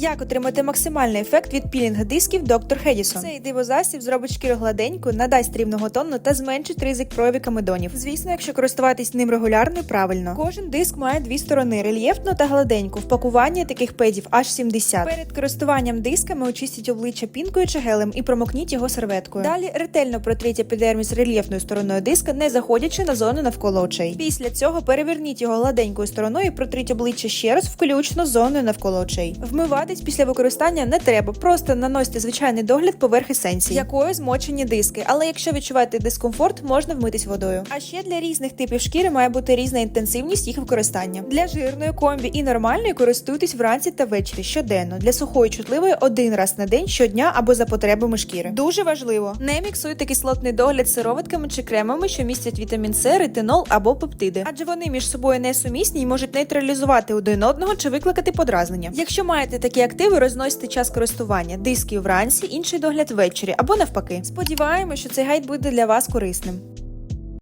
Як отримати максимальний ефект від пілінга дисків Dr. Hedison? Цей дивозасіб зробить шкіру гладеньку, надасть рівного тону та зменшить ризик прояві камедонів. Звісно, якщо користуватись ним регулярно і правильно. Кожен диск має дві сторони рельєфну та гладеньку. В пакуванні таких педів аж 70. Перед користуванням дисками очистіть обличчя пінкою чи гелем і промокніть його серветкою. Далі ретельно протріть епідерміс рельєфною стороною диска, не заходячи на зону навколо очей. Після цього переверніть його гладенькою стороною і протріть обличчя ще раз, включно з зоною навколо очей. Вмиватись після використання не треба, просто наносьте звичайний догляд поверх есенції, якою змочені диски. Але якщо відчуваєте дискомфорт, можна вмитись водою. А ще для різних типів шкіри має бути різна інтенсивність їх використання. Для жирної комбі і нормальної користуйтесь вранці та ввечері щоденно. Для сухої чутливої один раз на день щодня або за потребами шкіри. Дуже важливо, не міксуйте кислотний догляд сироватками чи кремами, що містять вітамін С, ретинол або пептиди, адже вони між собою несумісні і можуть нейтралізувати один одного чи викликати подразнення. Якщо маєте такі активи, розносьте час користування, диски вранці, інший догляд ввечері або навпаки. Сподіваємося, що цей гайд буде для вас корисним.